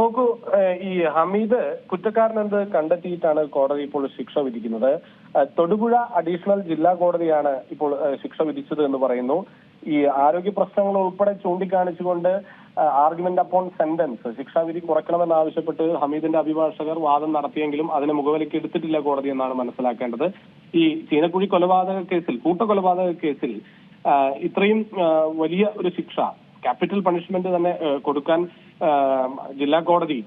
നോക്കൂ ഈ ഹമീദ് കുറ്റക്കാരനെന്ത് കണ്ടെത്തിയിട്ടാണ് കോടതി ഇപ്പോൾ ശിക്ഷ വിധിക്കുന്നത്? തൊടുപുഴ അഡീഷണൽ ജില്ലാ കോടതിയാണ് ഇപ്പോൾ ശിക്ഷ വിധിച്ചത് എന്ന് പറയുന്നു. ഈ ആരോഗ്യ പ്രശ്നങ്ങൾ ഉൾപ്പെടെ ചൂണ്ടിക്കാണിച്ചുകൊണ്ട് ആർഗ്യുമെന്റ് അപ്പോൺ സെന്റൻസ് ശിക്ഷാവിധി കുറയ്ക്കണമെന്ന് ആവശ്യപ്പെട്ട് ഹമീദിന്റെ അഭിഭാഷകർ വാദം നടത്തിയെങ്കിലും അതിനെ മുഖവിലേക്ക് എടുത്തിട്ടില്ല കോടതി എന്നാണ് മനസ്സിലാക്കേണ്ടത്. ഈ ചീനക്കുഴി കൊലപാതക കേസിൽ കൂട്ടക്കൊലപാതക കേസിൽ ഇത്രയും വലിയ ഒരു ശിക്ഷ ക്യാപിറ്റൽ പണിഷ്മെന്റ് തന്നെ കൊടുക്കാൻ ജില്ലാ കോടതി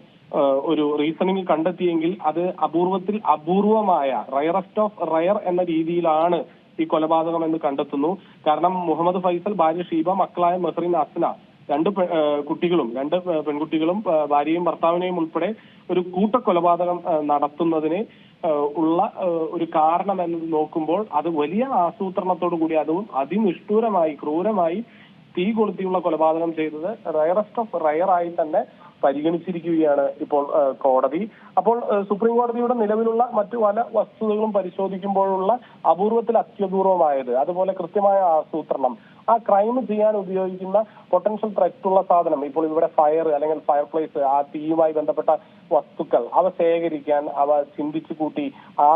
ഒരു റീസണിംഗ് കണ്ടെത്തിയെങ്കിൽ അത് അപൂർവത്തിൽ അപൂർവമായ റയറസ്റ്റ് ഓഫ് റയർ എന്ന രീതിയിലാണ് ഈ കൊലപാതകം എന്ന് കണ്ടെത്തുന്നു. കാരണം മുഹമ്മദ് ഫൈസൽ ഭാര്യ ഷീബ മക്കളായ മെഹറിൻ അസ്ന രണ്ട് കുട്ടികളും രണ്ട് പെൺകുട്ടികളും ഭാര്യയും ഭർത്താവിനെയും ഉൾപ്പെടെ ഒരു കൂട്ടക്കൊലപാതകം നടത്തുന്നതിന് ഉള്ള ഒരു കാരണം എന്ന് നോക്കുമ്പോൾ അത് വലിയ ആസൂത്രണത്തോടു കൂടി അതും അതിനിഷ്ഠൂരമായി ക്രൂരമായി തീ കൊളുത്തിയുള്ള കൊലപാതകം ചെയ്തത് റയറസ്റ്റ് ഓഫ് റയർ ആയി തന്നെ പരിഗണിച്ചിരിക്കുകയാണ് ഇപ്പോൾ കോടതി. അപ്പോൾ സുപ്രീം കോടതിയുടെ നിലവിലുള്ള മറ്റു പല വസ്തുതകളും പരിശോധിക്കുമ്പോഴുള്ള അപൂർവത്തിൽ അത്യപൂർവമായത് അതുപോലെ കൃത്യമായ ആസൂത്രണം. ആ ക്രൈം ചെയ്യാൻ ഉപയോഗിക്കുന്ന പൊട്ടൻഷ്യൽ ത്രെറ്റ് ഉള്ള സാധനം ഇപ്പോൾ ഇവിടെ ഫയർ അല്ലെങ്കിൽ ഫയർ പ്ലേസ് ആ തീയുമായി ബന്ധപ്പെട്ട വസ്തുക്കൾ അവ ശേഖരിക്കാൻ അവ ചിന്തിച്ചു കൂട്ടി ആ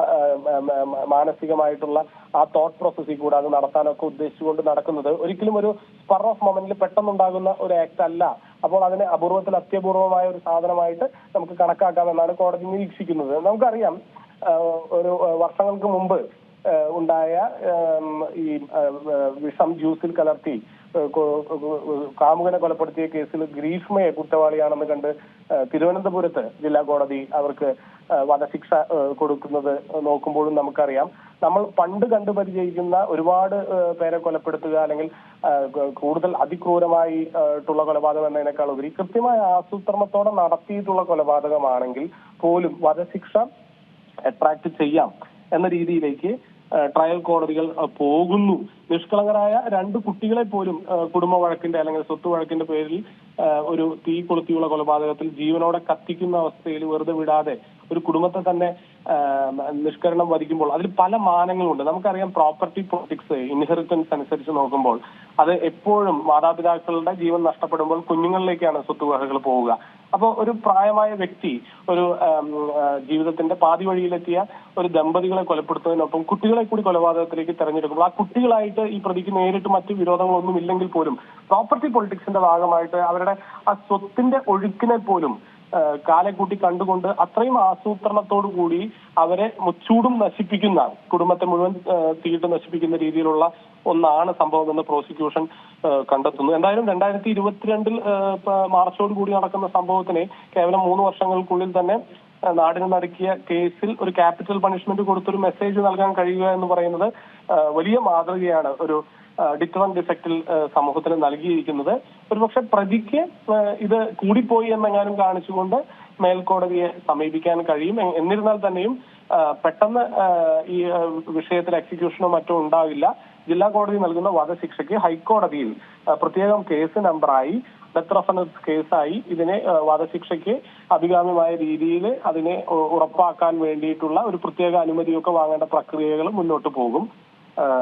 മാനസികമായിട്ടുള്ള ആ തോട്ട് പ്രോസസ്സിൽ കൂടെ അത് നടത്താനൊക്കെ ഉദ്ദേശിച്ചുകൊണ്ട് നടക്കുന്നത് ഒരിക്കലും ഒരു സ്പർ ഓഫ് മൊമെന്റിൽ പെട്ടെന്നുണ്ടാകുന്ന ഒരു ആക്ട് അല്ല. അപ്പോൾ അതിനെ അപൂർവത്തിൽ അത്യപൂർവമായ ഒരു സാധനമായിട്ട് നമുക്ക് കണക്കാക്കാമെന്നാണ് കോടതി നിരീക്ഷിക്കുന്നത്. നമുക്കറിയാം ഒരു വർഷങ്ങൾക്ക് മുമ്പ് ഉണ്ടായ ഈ വിഷം ജ്യൂസിൽ കലർത്തി കാമുകനെ കൊലപ്പെടുത്തിയ കേസിൽ ഗ്രീഷ്മയെ കുറ്റവാളിയാണെന്ന് കണ്ട് തിരുവനന്തപുരത്ത് ജില്ലാ കോടതി അവർക്ക് വധശിക്ഷ കൊടുക്കുന്നത് നോക്കുമ്പോഴും നമുക്കറിയാം. നമ്മൾ പണ്ട് കണ്ടു പരിചയിക്കുന്ന ഒരുപാട് പേരെ കൊലപ്പെടുത്തുക അല്ലെങ്കിൽ കൂടുതൽ അതിക്രൂരമായി ആയിട്ടുള്ള കൊലപാതകം എന്നതിനേക്കാൾ ഉപരി കൃത്യമായ ആസൂത്രണത്തോടെ നടത്തിയിട്ടുള്ള കൊലപാതകമാണെങ്കിൽ പോലും വധശിക്ഷ അട്രാക്ട് ചെയ്യാം എന്ന രീതിയിലേക്ക് ട്രയൽ കോടതികൾ പോകുന്നു. നിഷ്കളങ്കരായ രണ്ട് കുട്ടികളെ പോലും കുടുംബ വഴക്കിന്റെ അല്ലെങ്കിൽ സ്വത്ത് വഴക്കിന്റെ പേരിൽ ഒരു തീ കൊളുത്തിയുള്ള കൊലപാതകത്തിൽ ജീവനോടെ കത്തിക്കുന്ന അവസ്ഥയിൽ വെറുതെ വിടാതെ ഒരു കുടുംബത്തെ തന്നെ നിഷ്കരണം വധിക്കുമ്പോൾ അതിൽ പല മാനങ്ങളുണ്ട്. നമുക്കറിയാം പ്രോപ്പർട്ടി പൊളിറ്റിക്സ് ഇൻഹെറിറ്റൻസ് അനുസരിച്ച് നോക്കുമ്പോൾ അത് എപ്പോഴും മാതാപിതാക്കളുടെ ജീവൻ നഷ്ടപ്പെടുമ്പോൾ കുഞ്ഞുങ്ങളിലേക്കാണ് സ്വത്തുവകകൾ പോവുക. അപ്പോൾ ഒരു പ്രായമായ വ്യക്തി ഒരു ജീവിതത്തിന്റെ പാതി വഴിയിലെത്തിയ ഒരു ദമ്പതികളെ കൊലപ്പെടുത്തുന്നതിനൊപ്പം കുട്ടികളെ കൂടി കൊലപാതകത്തിലേക്ക് തെരഞ്ഞെടുക്കുമ്പോൾ ആ കുട്ടികളായിട്ട് ഈ പ്രതിക്ക് നേരിട്ട് മറ്റു വിരോധങ്ങളൊന്നും ഇല്ലെങ്കിൽ പോലും പ്രോപ്പർട്ടി പൊളിറ്റിക്സിന്റെ ഭാഗമായിട്ട് അവരുടെ ആ സ്വത്തിന്റെ ഒഴുക്കിനെ പോലും ആ, കാലെ കൂട്ടി കണ്ടുകൊണ്ട് അത്രയും ആസൂത്രണത്തോടു കൂടി അവരെ മുച്ചൂടും നശിപ്പിക്കുന്ന കുടുംബത്തെ മുഴുവൻ തീയിട്ട് നശിപ്പിക്കുന്ന രീതിയിലുള്ള ഒന്നാണ് സംഭവം എന്ന് പ്രോസിക്യൂഷൻ കണ്ടെത്തുന്നു. എന്തായാലും രണ്ടായിരത്തി ഇരുപത്തിരണ്ടിൽ മാർച്ചോട് കൂടി നടക്കുന്ന സംഭവത്തിന് കേവലം മൂന്ന് വർഷങ്ങൾക്കുള്ളിൽ തന്നെ നാടിന് നടക്കിയ കേസിൽ ഒരു ക്യാപിറ്റൽ പണിഷ്മെന്റ് കൊടുത്തൊരു മെസ്സേജ് നൽകാൻ കഴിയുക എന്ന് പറയുന്നത് വലിയ മാതൃകയാണ്. ഒരു ഡിറ്ററന്റ് ഡിഫക്റ്റിൽ സമൂഹത്തിന് നൽകിയിരിക്കുന്നത്. ഒരുപക്ഷെ പ്രതിക്ക് ഇത് കൂടിപ്പോയി എന്നെങ്ങാനും കാണിച്ചുകൊണ്ട് മേൽക്കോടതിയെ സമീപിക്കാൻ കഴിയും. എന്നിരുന്നാൽ തന്നെയും പെട്ടെന്ന് ഈ വിഷയത്തിൽ എക്സിക്യൂഷനോ മറ്റോ ഉണ്ടാവില്ല. ജില്ലാ കോടതി നൽകുന്ന വധശിക്ഷയ്ക്ക് ഹൈക്കോടതിയിൽ പ്രത്യേകം കേസ് നമ്പറായി ഡെത്ത് റഫറൻസ് കേസായി ഇതിനെ വധശിക്ഷയ്ക്ക് അഭികാമ്യമായ രീതിയിൽ അതിനെ ഉറപ്പാക്കാൻ വേണ്ടിയിട്ടുള്ള ഒരു പ്രത്യേക അനുമതിയൊക്കെ വാങ്ങേണ്ട പ്രക്രിയകൾ മുന്നോട്ട് പോകും.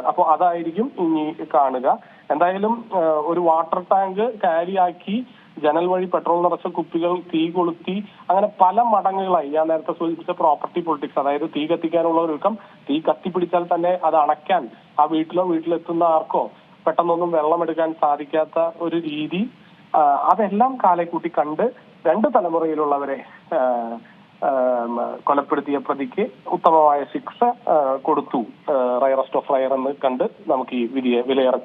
അപ്പോൾ അതായിരിക്കും ഇനി കാണുക. എന്തായാലും ഒരു വാട്ടർ ടാങ്ക് കാരിയാക്കി ജനൽ വഴി പെട്രോൾ നിറച്ച കുപ്പികൾ തീ കൊളുത്തി അങ്ങനെ പല മടങ്ങുകളായി. ഞാൻ നേരത്തെ സൂചിപ്പിച്ച പ്രോപ്പർട്ടി പൊളിറ്റിക്സ് അതായത് തീ കത്തിക്കാനുള്ള ഒരുക്കം തീ കത്തിപ്പിടിച്ചാൽ തന്നെ അത് അണയ്ക്കാൻ ആ വീട്ടിലോ വീട്ടിലെത്തുന്ന ആർക്കോ പെട്ടെന്നൊന്നും വെള്ളമെടുക്കാൻ സാധിക്കാത്ത ഒരു രീതി. അതെല്ലാം കാലെക്കൂട്ടി കണ്ട് രണ്ട് തലമുറയിലുള്ളവരെ കൊലപ്പെടുത്തിയ പ്രതിക്ക് ഉത്തമമായ ശിക്ഷ കൊടുത്തു. റയറസ്റ്റ് ഓഫ് റയർ എന്ന് കണ്ട് നമുക്ക് ഈ വിധിയെ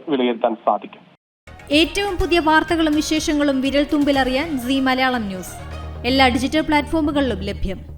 വിലയിരുത്താൻ സാധിക്കും. ഏറ്റവും പുതിയ വാർത്തകളും വിശേഷങ്ങളും വിരൽ തുമ്പിലറിയാൻ സി മലയാളം ന്യൂസ്. എല്ലാ ഡിജിറ്റൽ പ്ലാറ്റ്ഫോമുകളിലും ലഭ്യം.